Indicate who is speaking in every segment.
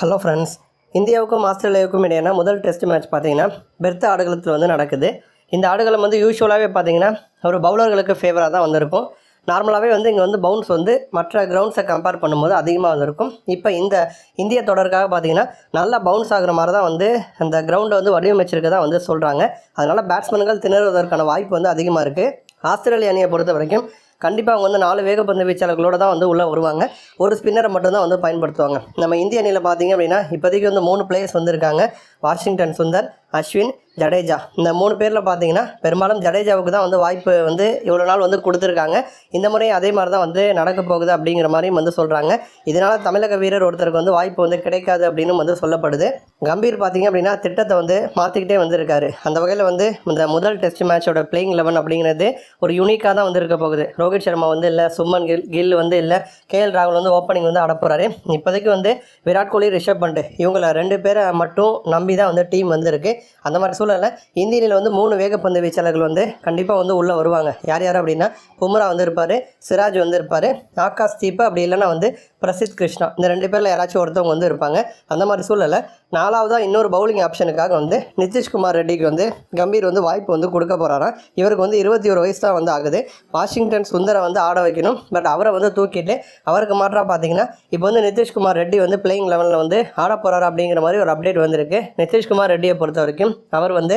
Speaker 1: Hello friends இந்தியாவுக்கும் ஆஸ்திரேலியாவுக்கும் இடையான முதல் டெஸ்ட் மேட்ச் பார்த்தீங்கன்னா பெர்த் ஆடுகளத்தில் வந்து நடக்குது. இந்த ஆடுகளம் வந்து யூஸ்வலாகவே பார்த்தீங்கன்னா ஒரு பவுலர்களுக்கு ஃபேவராக தான் வந்திருக்கும். நார்மலாகவே வந்து இங்கே வந்து பவுன்ஸ் வந்து மற்ற கிரவுண்ட்ஸை கம்பேர் பண்ணும்போது அதிகமாக வந்திருக்கும். இப்போ இந்த இந்திய தொடருக்காக பார்த்தீங்கன்னா நல்லா பவுன்ஸ் ஆகுற மாதிரி தான் வந்து அந்த கிரவுண்டை வந்து வடிவமைச்சிருக்கதான் வந்து சொல்கிறாங்க அதனால் பேட்ஸ்மேன்கள் திணறுவதற்கான வாய்ப்பு வந்து அதிகமாக இருக்குது ஆஸ்திரேலிய அணியை பொறுத்த வரைக்கும் கண்டிப்பாக அவங்க வந்து நாலு வேகப்பந்து வீச்சாளர்களோடு தான் வந்து உள்ளே வருவாங்க. ஒரு ஸ்பின்னரை மட்டும்தான் வந்து பயன்படுத்துவாங்க. நம்ம இந்திய அணியில் பார்த்தீங்க அப்படின்னா இப்போதைக்கு வந்து மூணு பிளேயர்ஸ் வந்திருக்காங்க. வாஷிங்டன் சுந்தர் அஸ்வின் ஜடேஜா. இந்த மூணு பேரில் பார்த்தீங்கன்னா பெரும்பாலும் ஜடேஜாவுக்கு தான் வந்து வாய்ப்பு வந்து இவ்வளோ நாள் வந்து கொடுத்துருக்காங்க. இந்த முறையும் அதே மாதிரி தான் வந்து நடக்க போகுது அப்படிங்கிற மாதிரியும் வந்து சொல்கிறாங்க இதனால் தமிழக வீரர் ஒருத்தருக்கு வந்து வாய்ப்பு வந்து கிடைக்காது அப்படின்னு வந்து சொல்லப்படுது. கம்பீர் பார்த்தீங்க அப்படின்னா திட்டத்தை வந்து மாற்றிக்கிட்டே வந்திருக்காரு. அந்த வகையில் வந்து இந்த முதல் டெஸ்ட் மேட்சோட பிளேயிங் லெவன் அப்படிங்கிறது ஒரு யூனிக்காக தான் வந்து இருக்க போகுது. ரோஹித் சர்மா வந்து இல்லை சுமன் கில் கில் வந்து இல்லை கேஎல் ராகுல் வந்து ஓப்பனிங் வந்து அடப்புறாரு இப்போதைக்கு வந்து விராட் கோலி ரிஷப் பண்ட் இவங்கள ரெண்டு பேரை மட்டும் நம்பி தான் வந்து டீம் வந்து இருக்குது அந்த மாதிரி சூழலில் இந்தியில் வந்து மூணு வேகப்பந்து வீச்சாளர்கள் வந்து கண்டிப்பாக வந்து உள்ளே வருவாங்க. யார் யார் அப்படின்னா பும்ரா வந்து இருப்பார் சிராஜ் வந்து இருப்பார் ஆகாஷ் தீபா அப்படி இல்லைன்னா வந்து பிரசித் கிருஷ்ணா. இந்த ரெண்டு பேரில் யாராச்சும் ஒருத்தவங்க வந்து இருப்பாங்க. அந்த மாதிரி சூழலில் நாலாவதாக இன்னொரு பவுலிங் ஆப்ஷனுக்காக வந்து நிதிஷ்குமார் ரெட்டிக்கு வந்து கம்பீர் வந்து வாய்ப்பு வந்து கொடுக்க போகிறாராம் இவருக்கு வந்து இருபத்தி ஒரு வயசு தான் வந்து ஆகுது. வாஷிங்டன் சுந்தரை வந்து ஆட வைக்கணும். பட் அவரை வந்து தூக்கிட்டு அவருக்கு மாற்றாக பார்த்தீங்கன்னா இப்போ வந்து நிதிஷ்குமார் ரெட்டி வந்து பிளேயிங் லெவலில் வந்து ஆட போகிறாரு அப்படிங்கிற மாதிரி ஒரு அப்டேட் வந்திருக்கு. நிதிஷ்குமார் ரெட்டியை பொறுத்தவரை வரைக்கும் அவர் வந்து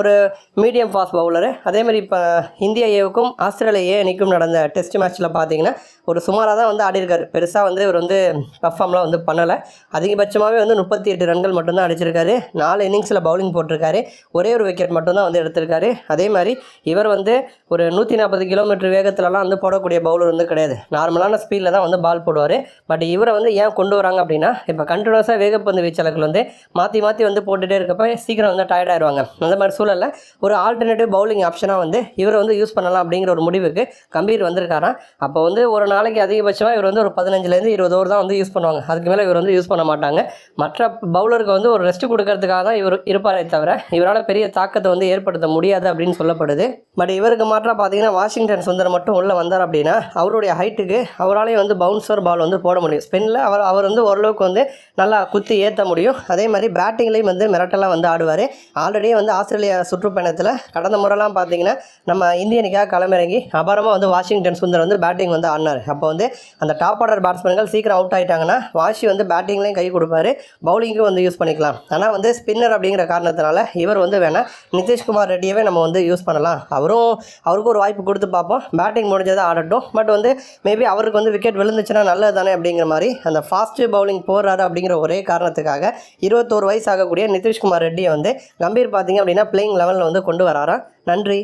Speaker 1: ஒரு மீடியம் ஃபாஸ்ட் பவுலரு அதேமாதிரி இப்போ இந்திய ஏவுக்கும் ஆஸ்திரேலிய ஏ அணிக்கும் நடந்த டெஸ்ட் மேட்ச்சில் பார்த்தீங்கன்னா ஒரு சுமாராக தான் வந்து ஆடிருக்காரு. பெருசாக வந்து இவர் வந்து பர்ஃபார்ம்லாம் வந்து பண்ணலை. அதிகபட்சமாகவே வந்து முப்பத்தி எட்டு ரன்கள் மட்டும்தான் அடிச்சிருக்காரு. நாலு இன்னிங்ஸில் பவுலிங் போட்டிருக்காரு. ஒரே ஒரு விக்கெட் மட்டும்தான் வந்து எடுத்திருக்காரு. அதே மாதிரி இவர் வந்து ஒரு நூற்றி நாற்பது கிலோமீட்டர் வேகத்துலலாம் வந்து போடக்கூடிய பவுலர் வந்து கிடையாது. நார்மலான ஸ்பீடில் தான் வந்து பால் போடுவார். பட் இவரை வந்து ஏன் கொண்டு வராங்க அப்படின்னா இப்போ கண்டினியூஸாக வேகப்பந்து வீச்சாளர்கள் வந்து மாற்றி மாற்றி வந்து போட்டுகிட்டே இருக்கப்ப சீக்கிரம் வந்து டயர்டாயிருவாங்க அந்த மாதிரி சூழலில் ஒரு ஆல்டர்னேட்டிவ் பவுலிங் ஆப்ஷனாக வந்து இவரை வந்து யூஸ் பண்ணலாம் அப்படிங்கிற ஒரு முடிவுக்கு கம்பீர் வந்திருக்காராம். அப்போ வந்து ஒரு நாளைக்கு அதிகபட்சமாக இவர் வந்து ஒரு பதினஞ்சுலேருந்து இருபது ஓவர் தான் வந்து யூஸ் பண்ணுவாங்க. அதுக்கு மேலே இவர் வந்து யூஸ் பண்ண மாட்டாங்க. மற்ற பவுலருக்கு வந்து ஒரு ரெஸ்ட் கொடுக்கறதுக்காக தான் இவர் இருப்பாரே தவிர இவரால் பெரிய தாக்கத்தை வந்து ஏற்படுத்த முடியாது அப்படின்னு சொல்லப்படுது. பட் இவருக்கு மாற்றாக பார்த்தீங்கன்னா வாஷிங்டன் சுந்தர் மட்டும் உள்ளே வந்தார் அப்படின்னா அவருடைய ஹைட்டுக்கு அவராலே வந்து பவுன்சர் பால் வந்து போட முடியும். ஸ்பின்னில் அவர் அவர் வந்து ஓரளவுக்கு வந்து நல்லா குத்தி ஏற்ற முடியும். அதே மாதிரி பேட்டிங்லேயும் வந்து மிரட்டலாக வந்து ஆடுவார். ஆல்ரெடியே வந்து ஆஸ்திரேலியா சுற்றுப்பயணத்தில் கடந்த முறைலாம் பார்த்தீங்கன்னா நம்ம இந்தியனுக்காக களமிறங்கி அபாரமாக வந்து வாஷிங்டன் சுந்தர் வந்து பேட்டிங் வந்து ஆடினார். அப்போ வந்து அந்த டாப் ஆர்டர் பேட்ஸ்மேன்கள் சீக்கிரம் அவுட் ஆகிட்டாங்கன்னா வாஷி வந்து பேட்டிங்லேயும் கை கொடுப்பாரு. பவுலிங்க்கும் வந்து யூஸ் பண்ணிக்கலாம். ஆனால் வந்து ஸ்பின்னர் அப்படிங்கிற காரணத்தினால இவர் வந்து வேணால் நிதிஷ்குமார் ரெட்டியவே நம்ம வந்து யூஸ் பண்ணலாம். அவரும் அவருக்கு ஒரு வாய்ப்பு கொடுத்து பார்ப்போம். பேட்டிங் முடிஞ்சதை ஆடட்டும். பட் வந்து மேபி அவருக்கு வந்து விக்கெட் விழுந்துச்சுன்னா நல்லது தானே அப்படிங்கிற மாதிரி அந்த ஃபாஸ்ட்டு பவுலிங் போடுறாரு அப்படிங்கிற ஒரே காரணத்துக்காக இருபத்தோரு வயசு ஆகக்கூடிய நிதிஷ்குமார் ரெட்டியை வந்து கம்பீர் பார்த்தீங்க அப்படின்னா பிளேயிங் லெவலில் வந்து கொண்டு வராராம் நன்றி.